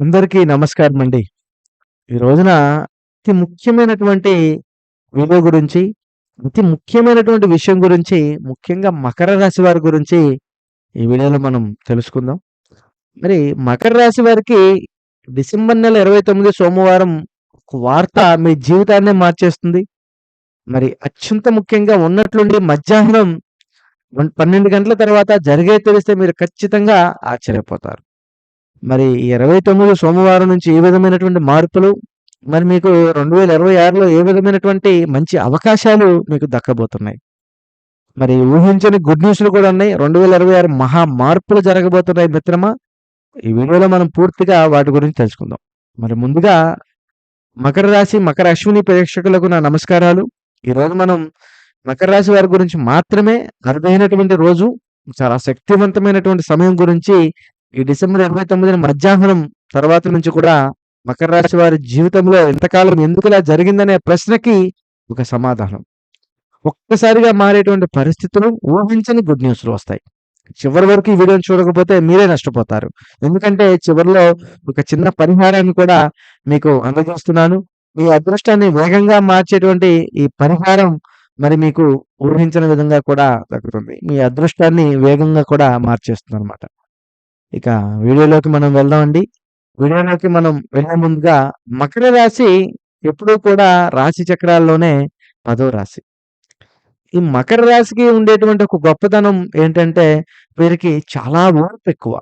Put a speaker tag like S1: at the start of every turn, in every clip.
S1: అందరికీ నమస్కారం అండి. ఈ రోజున అతి ముఖ్యమైనటువంటి వీడియో గురించి, అతి ముఖ్యమైనటువంటి విషయం గురించి, ముఖ్యంగా మకర రాశి వారి గురించి ఈ వీడియోలో మనం తెలుసుకుందాం. మరి మకర రాశి వారికి డిసెంబర్ నెల 29 సోమవారం ఒక వార్త మీ జీవితాన్నే మార్చేస్తుంది. మరి అత్యంత ముఖ్యంగా ఉన్నట్లుండి మధ్యాహ్నం పన్నెండు గంటల తర్వాత జరిగే తెలిస్తే మీరు ఖచ్చితంగా ఆశ్చర్యపోతారు. మరి ఇరవై తొమ్మిది సోమవారం నుంచి ఏ విధమైనటువంటి మార్పులు, మరి మీకు 2026లో ఏ విధమైనటువంటి మంచి అవకాశాలు మీకు దక్కబోతున్నాయి. మరి ఊహించని గుడ్ న్యూస్‌లు కూడా ఉన్నాయి. 2026 మహా మార్పులు జరగబోతున్నాయి మిత్రమా. ఈ వీడియోలో మనం పూర్తిగా వాటి గురించి తెలుసుకుందాం. మరి ముందుగా మకర రాశి, మకర అశ్విని ప్రేక్షకులకు నా నమస్కారాలు. ఈరోజు మనం మకర రాశి వారి గురించి మాత్రమే అరుదైనటువంటి రోజు, చాలా శక్తివంతమైనటువంటి సమయం గురించి ఈ డిసెంబర్ 29 మధ్యాహ్నం తర్వాత నుంచి కూడా మకర రాశి వారి జీవితంలో ఎంతకాలం ఎందుకు ఇలా జరిగిందనే ప్రశ్నకి ఒక సమాధానం. ఒక్కసారిగా మారేటువంటి పరిస్థితులు, ఊహించని గుడ్ న్యూస్‌లు వస్తాయి. చివరి వరకు ఈ వీడియోని చూడకపోతే మీరే నష్టపోతారు. ఎందుకంటే చివరిలో ఒక చిన్న పరిహారాన్ని కూడా మీకు అందజేస్తున్నాను. మీ అదృష్టాన్ని వేగంగా మార్చేటువంటి ఈ పరిహారం మరి మీకు ఊహించని విధంగా కూడా దక్కుతుంది. మీ అదృష్టాన్ని వేగంగా కూడా మార్చేస్తుందనమాట. ఇక వీడియోలోకి మనం వెళ్దామండి. వీడియోలోకి మనం వెళ్ళే ముందుగా మకర రాశి ఎప్పుడూ కూడా రాశి చక్రాల్లోనే పదో రాశి. ఈ మకర రాశికి ఉండేటువంటి ఒక గొప్పతనం ఏంటంటే వీరికి చాలా ఓర్పు ఎక్కువ.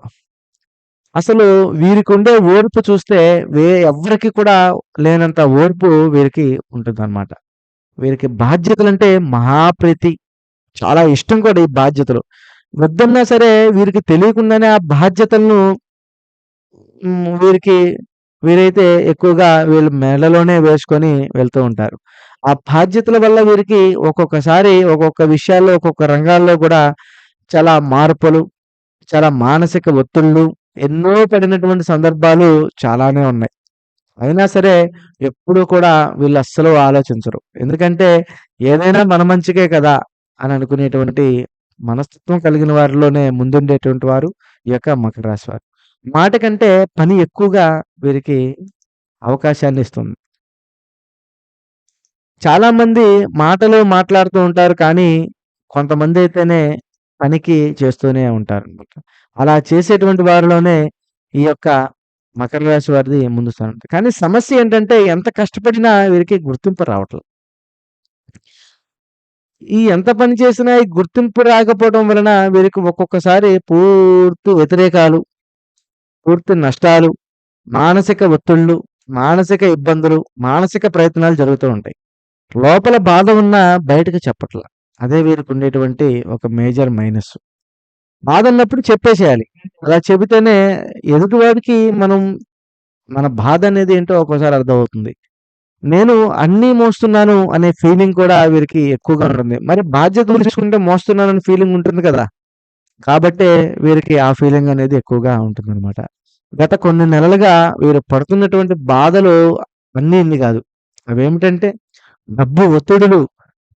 S1: అసలు వీరికుండే ఓర్పు చూస్తే వే ఎవ్వరికి కూడా లేనంత ఓర్పు వీరికి ఉంటుందన్నమాట. వీరికి బాధ్యతలు అంటే మహాప్రీతి. చాలా ఇష్టం కూడా ఈ బాధ్యతలు. వద్దన్నా సరే వీరికి తెలియకుండానే ఆ బాధ్యతలను వీరికి వీరైతే ఎక్కువగా వీళ్ళు మెడలోనే వేసుకొని వెళ్తూ ఉంటారు. ఆ బాధ్యతల వల్ల వీరికి ఒక్కొక్కసారి ఒక్కొక్క విషయాల్లో, ఒక్కొక్క రంగాల్లో కూడా చాలా మార్పులు, చాలా మానసిక ఒత్తిళ్ళు, ఎన్నో పడినటువంటి సందర్భాలు చాలానే ఉన్నాయి. అయినా సరే ఎప్పుడూ కూడా వీళ్ళు అస్సలు ఆలోచించరు. ఎందుకంటే ఏదైనా మన మంచికే కదా! అని అనుకునేటువంటి మనస్తత్వం కలిగిన వారిలోనే ముందుండేటువంటి వారు ఈ యొక్క మకర రాశి వారు. మాట కంటే పని ఎక్కువగా వీరికి అవకాశాన్ని ఇస్తుంది. చాలామంది మాటలు మాట్లాడుతూ ఉంటారు కానీ, కొంతమంది అయితేనే పనికి చేస్తూనే ఉంటారు అనమాట అలా చేసేటువంటి వారిలోనే ఈ యొక్క మకర రాశి వారిది ముందు స్థానం. కానీ సమస్య ఏంటంటే ఎంత కష్టపడినా వీరికి గుర్తింపు రావట్లేదు. ఈ ఎంత పని చేసినా ఈ గుర్తింపు రాకపోవడం వలన వీరికి ఒక్కొక్కసారి పూర్తి వ్యతిరేకాలు, పూర్తి నష్టాలు, మానసిక ఒత్తిళ్ళు, మానసిక ఇబ్బందులు, మానసిక ప్రయత్నాలు జరుగుతూ ఉంటాయి. లోపల బాధ ఉన్నా బయటకు చెప్పట్ల. అదే వీరికి ఉండేటువంటి ఒక మేజర్ మైనస్. బాధ ఉన్నప్పుడు చెప్పేసేయాలి. అలా చెబితేనే ఎదుటివాడికి మనం మన బాధ అనేది ఏంటో ఒక్కోసారి అర్థమవుతుంది. నేను అన్నీ మోస్తున్నాను అనే ఫీలింగ్ కూడా వీరికి ఎక్కువగా ఉంటుంది. మరి బాధ్యతలు తీసుకుంటే మోస్తున్నాననే ఫీలింగ్ ఉంటుంది కదా! కాబట్టే వీరికి ఆ ఫీలింగ్ అనేది ఎక్కువగా ఉంటుందనమాట. గత కొన్ని నెలలుగా వీరు పడుతున్నటువంటి బాధలు అన్నీ ఇన్ని కాదు. అవేమిటంటే డబ్బు ఒత్తిడులు,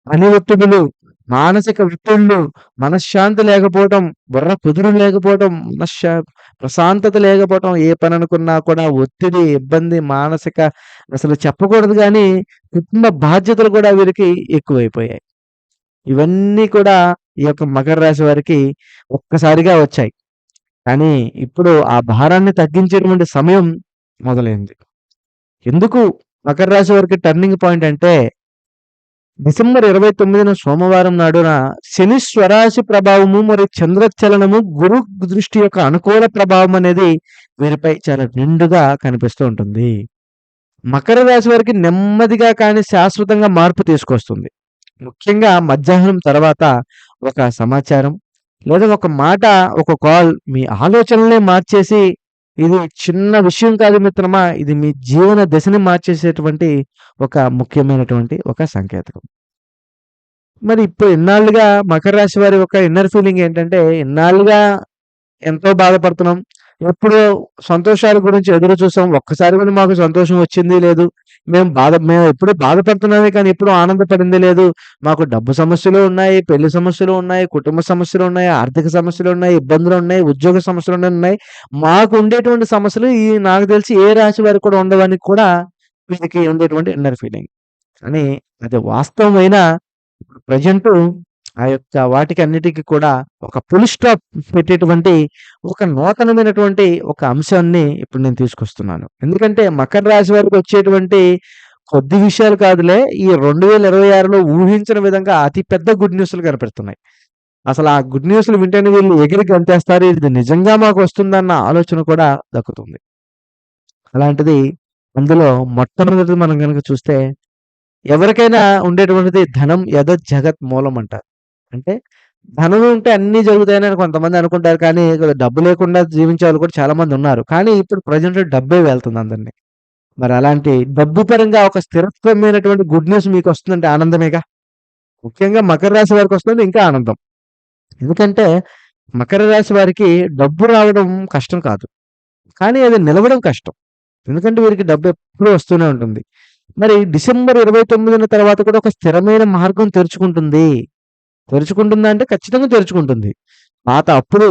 S1: పని ఒత్తిడులు, మానసిక ఒత్తిళ్ళు, మనశ్శాంతి లేకపోవటం, బుర్ర కుదురు లేకపోవటం, మనశ్శా ప్రశాంతత లేకపోవటం, ఏ పని అనుకున్నా కూడా ఒత్తిడి, ఇబ్బంది, మానసిక అసలు చెప్పకూడదు కానీ కుటుంబ బాధ్యతలు కూడా వీరికి ఎక్కువైపోయాయి. ఇవన్నీ కూడా ఈ యొక్క మకర రాశి వారికి ఒక్కసారిగా వచ్చాయి. కానీ ఇప్పుడు ఆ భారాన్ని తగ్గించేటువంటి సమయం మొదలైంది. ఎందుకు మకర రాశి వారికి టర్నింగ్ పాయింట్ అంటే డిసెంబర్ 29న సోమవారం నాడున శని స్వరాశి ప్రభావము మరియు చంద్రచలనము, గురు దృష్టి యొక్క అనుకూల ప్రభావం అనేది వీరిపై చాలా నిండుగా కనిపిస్తూ ఉంటుంది. మకర రాశి వారికి నెమ్మదిగా కానీ శాశ్వతంగా మార్పు తీసుకొస్తుంది. ముఖ్యంగా మధ్యాహ్నం తర్వాత ఒక సమాచారం లేదా ఒక మాట, ఒక కాల్ మీ ఆలోచనలే మార్చేసి ఇది చిన్న విషయం కాదు మిత్రమా! ఇది మీ జీవన దశని మార్చేసేటువంటి ఒక ముఖ్యమైనటువంటి ఒక సంకేతం. మరి ఇప్పుడు ఇన్నాళ్ళుగా మకర రాశి వారి యొక్క ఇన్నర్ ఫీలింగ్ ఏంటంటే ఇన్నాళ్ళుగా ఎంతో బాధపడుతున్నాం. ఎప్పుడు సంతోషాల గురించి ఎదురు చూసాం. ఒక్కసారి కూడా మాకు సంతోషం వచ్చింది లేదు. మేము బాధ మేము ఎప్పుడూ బాధపడుతున్నామే కానీ ఎప్పుడు ఆనందపడింది లేదు. మాకు డబ్బు సమస్యలు ఉన్నాయి, పెళ్ళి సమస్యలు ఉన్నాయి, కుటుంబ సమస్యలు ఉన్నాయి, ఆర్థిక సమస్యలు ఉన్నాయి, ఇబ్బందులు ఉన్నాయి, ఉద్యోగ సమస్యలు ఉన్నాయి. మాకు ఉండేటువంటి సమస్యలు ఈ నాకు తెలిసి ఏ రాశి వారికి కూడా ఉండవని కూడా వీరికి ఉండేటువంటి ఇన్నర్ ఫీలింగ్. కానీ అది వాస్తవమైన ప్రజెంట్ ఆ యొక్క వాటికి అన్నిటికీ కూడా ఒక ఫుల్ స్టాప్ పెట్టేటువంటి ఒక నూతనమైనటువంటి ఒక అంశాన్ని ఇప్పుడు నేను తీసుకొస్తున్నాను. ఎందుకంటే మకర రాశి వారికి వచ్చేటువంటి కొద్ది విషయాలు కాదులే. ఈ రెండు వేల ఇరవై ఆరులో ఊహించిన విధంగా అతి పెద్ద గుడ్ న్యూస్‌లు కనపడుతున్నాయి. అసలు ఆ గుడ్ న్యూస్‌లు వింటేనే వీళ్ళు ఎగిరి గంతేస్తారు. ఇది నిజంగా మాకు వస్తుందన్న ఆలోచన కూడా దక్కుతుంది. అలాంటిది అందులో మొట్టమొదటిది మనం కనుక చూస్తే ఎవరికైనా ఉండేటువంటిది ధనం యద జగత్ మూలం అంటారు. అంటే ధనం ఉంటే అన్ని జరుగుతాయని కొంతమంది అనుకుంటారు. కానీ డబ్బు లేకుండా జీవించే వాళ్ళు కూడా చాలా మంది ఉన్నారు. కానీ ఇప్పుడు ప్రజెంట్ డబ్బే వెళ్తుంది అందరిని. మరి అలాంటి డబ్బు పరంగా ఒక స్థిరత్వమైనటువంటి గుడ్ న్యూస్ మీకు వస్తుందంటే ఆనందమేగా. ముఖ్యంగా మకర రాశి వారికి వస్తుంది ఇంకా ఆనందం. ఎందుకంటే మకర రాశి వారికి డబ్బు రావడం కష్టం కాదు. కానీ అది నిలవడం కష్టం. ఎందుకంటే వీరికి డబ్బు ఎప్పుడూ వస్తూనే ఉంటుంది. మరి డిసెంబర్ 29 తర్వాత కూడా ఒక స్థిరమైన మార్గం తెరుచుకుంటుంది. తెరుచుకుంటుందా అంటే ఖచ్చితంగా తెరుచుకుంటుంది. పాత అప్పులు,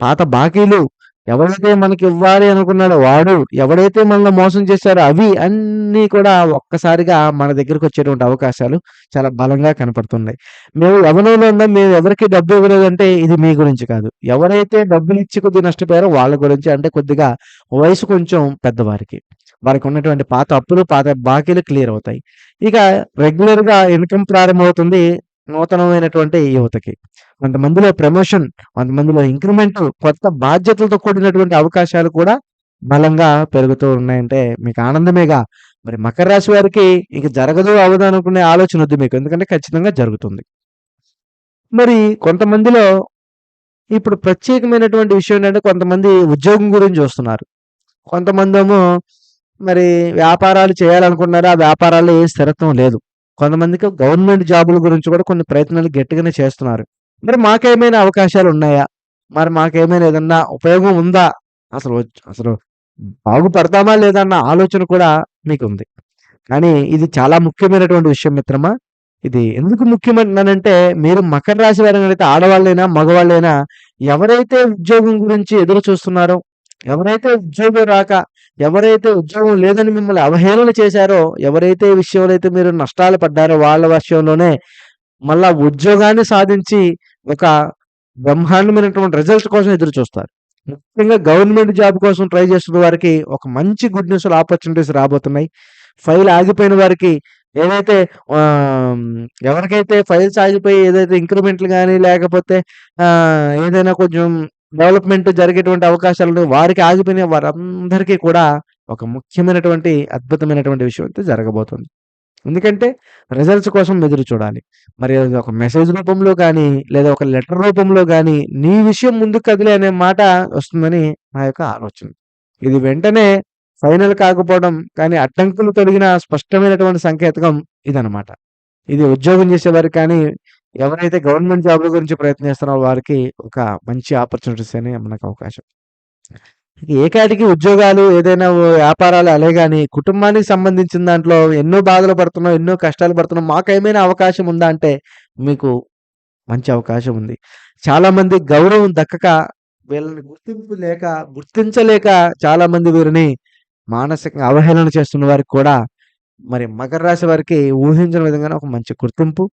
S1: పాత బాకీలు, ఎవరైతే మనకి ఇవ్వాలి అనుకున్నాడో వాడు, ఎవడైతే మనల్ని మోసం చేశారో అవి అన్నీ కూడా ఒక్కసారిగా మన దగ్గరకు వచ్చేటువంటి అవకాశాలు చాలా బలంగా కనపడుతున్నాయి. మేము యవ్వనంలో ఉందా మేము ఎవరికి డబ్బు ఇవ్వలేదంటే ఇది మీ గురించి కాదు. ఎవరైతే డబ్బులు ఇచ్చి కొద్దిగా నష్టపోయారో వాళ్ళ గురించి అంటే కొద్దిగా వయసు కొంచెం పెద్దవారికి. వారికి ఉన్నటువంటి పాత అప్పులు, పాత బాకీలు క్లియర్ అవుతాయి. ఇక రెగ్యులర్‌గా ఇన్‌కమ్ ప్రారంభమవుతుంది నూతనమైనటువంటి యువతకి. కొంతమందిలో ప్రమోషన్, కొంతమందిలో ఇంక్రిమెంట్, కొత్త బాధ్యతలతో కూడినటువంటి అవకాశాలు కూడా బలంగా పెరుగుతూ ఉన్నాయంటే మీకు ఆనందమేగా. మరి మకర రాశి వారికి ఇక జరగదు, అవ్వదు అనుకునే ఆలోచన వద్దు మీకు. ఎందుకంటే ఖచ్చితంగా జరుగుతుంది. మరి కొంతమందిలో ఇప్పుడు ప్రత్యేకమైనటువంటి విషయం ఏంటంటే కొంతమంది ఉద్యోగం గురించి చూస్తున్నారు. కొంతమందేమో మరి వ్యాపారాలు చేయాలనుకుంటున్నారు. ఆ వ్యాపారాల్లో ఏ స్థిరత్వం లేదు. కొంతమందికి గవర్నమెంట్ జాబుల గురించి కూడా కొన్ని ప్రయత్నాలు గట్టిగానే చేస్తున్నారు. మరి మాకేమైనా అవకాశాలు ఉన్నాయా? మరి మాకేమైనా ఏదన్నా ఉపయోగం ఉందా? అసలు అసలు బాగుపడతామా లేదా అన్న ఆలోచన కూడా మీకుంది. కానీ ఇది చాలా ముఖ్యమైనటువంటి విషయం మిత్రమా. ఇది ఎందుకు ముఖ్యమంటున్నానంటే మీరు మకర రాశి వారైతే ఆడవాళ్ళైనా, మగవాళ్ళైనా ఎవరైతే ఉద్యోగం గురించి ఎదురు చూస్తున్నారో, ఎవరైతే ఉద్యోగం రాక, ఎవరైతే ఉద్యోగం లేదని మిమ్మల్ని అవహేళన చేశారో, ఎవరైతే విషయంలో అయితే మీరు నష్టాలు పడ్డారో వాళ్ళ విషయంలోనే మళ్ళా ఉద్యోగాన్ని సాధించి ఒక బ్రహ్మాండమైనటువంటి రిజల్ట్ కోసం ఎదురు చూస్తారు. ముఖ్యంగా గవర్నమెంట్ జాబ్ కోసం ట్రై చేస్తున్న వారికి ఒక మంచి గుడ్ న్యూస్‌లు ఆపర్చునిటీస్ రాబోతున్నాయి. ఫైల్ ఆగిపోయిన వారికి ఏదైతే ఎవరికైతే ఫైల్స్ ఆగిపోయి ఏదైతే ఇంక్రిమెంట్‌లు కానీ లేకపోతే ఏదైనా కొంచెం డెవలప్‌మెంట్ జరిగేటువంటి అవకాశాలు వారికి ఆగిపోయిన వారందరికీ కూడా ఒక ముఖ్యమైనటువంటి, అద్భుతమైనటువంటి విషయం అయితే జరగబోతుంది. ఎందుకంటే రిజల్ట్స్ కోసం ఎదురు చూడాలి. మరి ఒక మెసేజ్ రూపంలో కానీ లేదా ఒక లెటర్ రూపంలో కానీ నీ విషయం ముందుకు కదిలే అనే మాట వస్తుందని నా యొక్క ఆలోచన. ఇది వెంటనే ఫైనల్ కాకపోవడం కానీ అడ్డంకులు తొలగిన స్పష్టమైనటువంటి సంకేతకం ఇదనమాట. ఇది ఉద్యోగం చేసేవారికి కానీ, ఎవరైతే గవర్నమెంట్ జాబ్‌ల గురించి ప్రయత్నిస్తున్నారో వారికి ఒక మంచి ఆపర్చునిటీస్ అనే మనకు అవకాశం. ఏకాటికి ఉద్యోగాలు ఏదైనా వ్యాపారాలు అలే కానీ కుటుంబానికి సంబంధించిన దాంట్లో ఎన్నో బాధలు పడుతున్నాం, ఎన్నో కష్టాలు పడుతున్నాం. మాకేమైనా అవకాశం ఉందా అంటే మీకు మంచి అవకాశం ఉంది. చాలామంది గౌరవం దక్కక వీళ్ళని గుర్తింపు లేక, గుర్తించలేక చాలామంది వీరిని మానసికంగా అవహేళన చేస్తున్న వారికి కూడా మరి మకర రాశి వారికి ఊహించిన విధంగానే ఒక మంచి గుర్తింపు,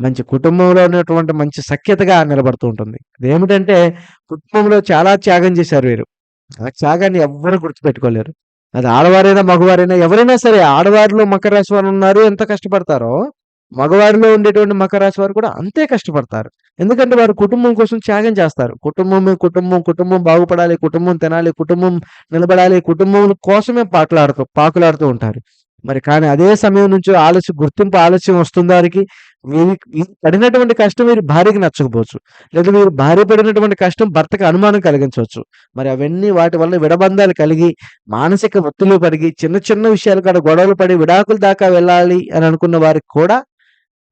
S1: మంచి కుటుంబంలో ఉన్నటువంటి మంచి సఖ్యతగా నిలబడుతూ ఉంటుంది. అదేమిటంటే కుటుంబంలో చాలా త్యాగం చేశారు వీరు. ఆ త్యాగాన్ని ఎవ్వరు గుర్తుపెట్టుకోలేరు. అది ఆడవారైనా, మగవారైనా ఎవరైనా సరే ఆడవారిలో మకర రాశి వారు ఉన్నారు ఎంత కష్టపడతారో, మగవారిలో ఉండేటువంటి మకర రాశి వారు కూడా అంతే కష్టపడతారు. ఎందుకంటే వారు కుటుంబం కోసం త్యాగం చేస్తారు. కుటుంబమే కుటుంబం, కుటుంబం బాగుపడాలి, కుటుంబం తినాలి, కుటుంబం నిలబడాలి, కుటుంబం కోసమే పాటలాడుతూ పాకులాడుతూ ఉంటారు. మరి కానీ అదే సమయం నుంచి ఆలస్యం గుర్తింపు ఆలస్యం వస్తుంది వారికి. వీరికి పడినటువంటి కష్టం వీరి భార్యకి నచ్చకపోవచ్చు. లేదా మీరు భార్య పడినటువంటి కష్టం భర్తకి అనుమానం కలిగించవచ్చు. మరి అవన్నీ వాటి వల్ల విడబంధాలు కలిగి, మానసిక ఒత్తిడిలో పడిగి, చిన్న చిన్న విషయాలు కూడా గొడవలు పడి విడాకుల దాకా వెళ్ళాలి అని అనుకున్న వారికి కూడా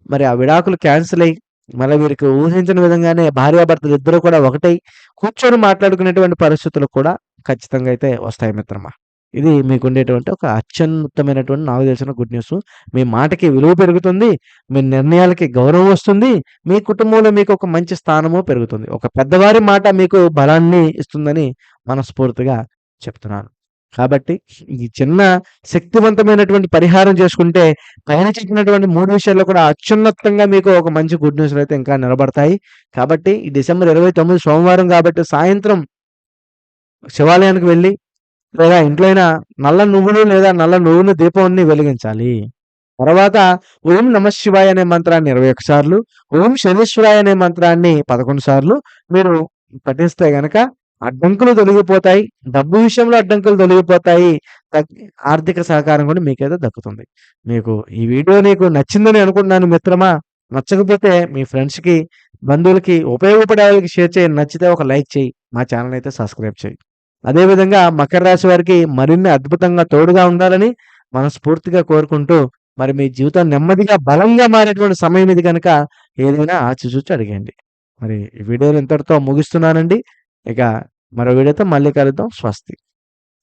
S1: మరి ఆ విడాకులు క్యాన్సిల్ అయ్యి, మళ్ళీ వీరికి ఊహించిన విధంగానే భార్యాభర్తలు ఇద్దరు కూడా ఒకటై కూర్చొని మాట్లాడుకునేటువంటి పరిస్థితులు కూడా ఖచ్చితంగా అయితే వస్తాయి మిత్రమా. ఇది మీకు ఉండేటువంటి ఒక అత్యున్నతమైనటువంటి నాకు తెలిసిన గుడ్ న్యూస్. మీ మాటకి విలువ పెరుగుతుంది. మీ నిర్ణయాలకి గౌరవం వస్తుంది. మీ కుటుంబంలో మీకు ఒక మంచి స్థానము పెరుగుతుంది. ఒక పెద్దవారి మాట మీకు బలాన్ని ఇస్తుందని మనస్ఫూర్తిగా చెప్తున్నాను. కాబట్టి ఈ చిన్న శక్తివంతమైనటువంటి పరిహారం చేసుకుంటే పైన చెప్పినటువంటి మూడు విషయాల్లో కూడా అత్యున్నతంగా మీకు ఒక మంచి గుడ్ న్యూస్‌లయితే ఇంకా నిలబడతాయి. కాబట్టి ఈ డిసెంబర్ 29 సోమవారం కాబట్టి సాయంత్రం శివాలయానికి వెళ్ళి లేదా ఇంట్లో అయినా నల్ల నువ్వులు లేదా నల్ల నువ్వుల దీపాన్ని వెలిగించాలి. తర్వాత ఓం నమఃశివాయ అనే మంత్రాన్ని ఇరవై ఒకసార్లు ఓం శనీశ్వరాయ అనే మంత్రాన్ని 11 సార్లు మీరు పఠిస్తే గనక అడ్డంకులు తొలగిపోతాయి. డబ్బు విషయంలో అడ్డంకులు తొలగిపోతాయి. ఆర్థిక సహకారం కూడా మీకైతే దక్కుతుంది. మీకు ఈ వీడియో నీకు నచ్చిందని అనుకుంటున్నాను మిత్రమా. నచ్చకపోతే మీ ఫ్రెండ్స్‌కి, బంధువులకి ఉపయోగపడే వాళ్ళకి షేర్ చేయి. నచ్చితే ఒక లైక్ చేయి మా ఛానల్ అయితే సబ్స్క్రైబ్ చెయ్యి. అదేవిధంగా మకర రాశి వారికి మరిన్ని అద్భుతంగా తోడుగా ఉండాలని మనస్ఫూర్తిగా కోరుకుంటూ మరి మీ జీవితం నెమ్మదిగా బలంగా మారేటువంటి సమయం ఇది కనుక ఏదైనా ఆచిచూచి అడిగండి మరి ఈ వీడియోలు ఇంతటితో ముగిస్తున్నానండి. ఇక మరో వీడియోతో మళ్ళీ కలుద్దాం. స్వస్తి.